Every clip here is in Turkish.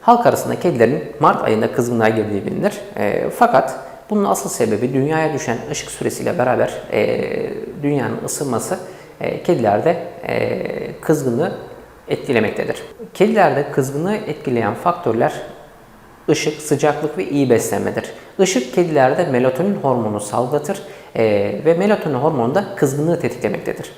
Halk arasında kedilerin Mart ayında kızgınlığa girdiği bilinir. E, fakat bunun asıl sebebi dünyaya düşen ışık süresiyle beraber e, dünyanın ısınması e, kedilerde e, kızgınlığı etkilemektedir. Kedilerde kızgınlığı etkileyen faktörler ışık, sıcaklık ve iyi beslenmedir. Işık kedilerde melatonin hormonu salgılatır e, ve melatonin hormonu da kızgınlığı tetiklemektedir.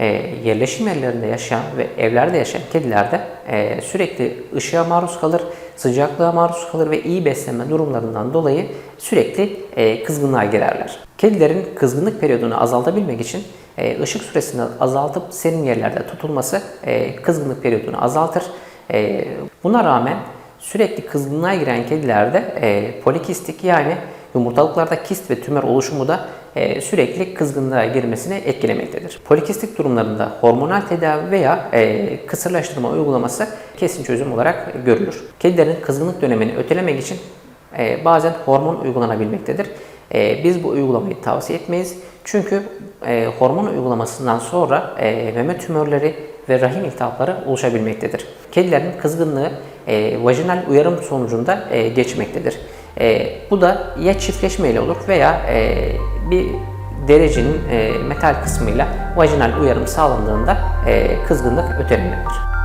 E, yerleşim yerlerinde yaşayan ve evlerde yaşayan kedilerde e, sürekli ışığa maruz kalır, sıcaklığa maruz kalır ve iyi beslenme durumlarından dolayı sürekli e, kızgınlığa girerler. Kedilerin kızgınlık periyodunu azaltabilmek için e, ışık süresini azaltıp serin yerlerde tutulması kızgınlık periyodunu azaltır. Buna rağmen sürekli kızgınlığa giren kedilerde polikistik yani yumurtalıklarda kist ve tümör oluşumu da e, sürekli kızgınlığa girmesini etkilemektedir. Polikistik durumlarında hormonal tedavi veya e, kısırlaştırma uygulaması kesin çözüm olarak görülür. Kedilerin kızgınlık dönemini ötelemek için e, bazen hormon uygulanabilmektedir. Biz bu uygulamayı tavsiye etmeyiz. Çünkü hormon uygulamasından sonra meme tümörleri ve rahim iltihapları oluşabilmektedir. Kedilerin kızgınlığı e, vajinal uyarım sonucunda e, geçmektedir. E, bu da ya çiftleşme ile olur veya e, bir derecenin e, metal kısmıyla vajinal uyarım sağlandığında e, kızgınlık ötelenir.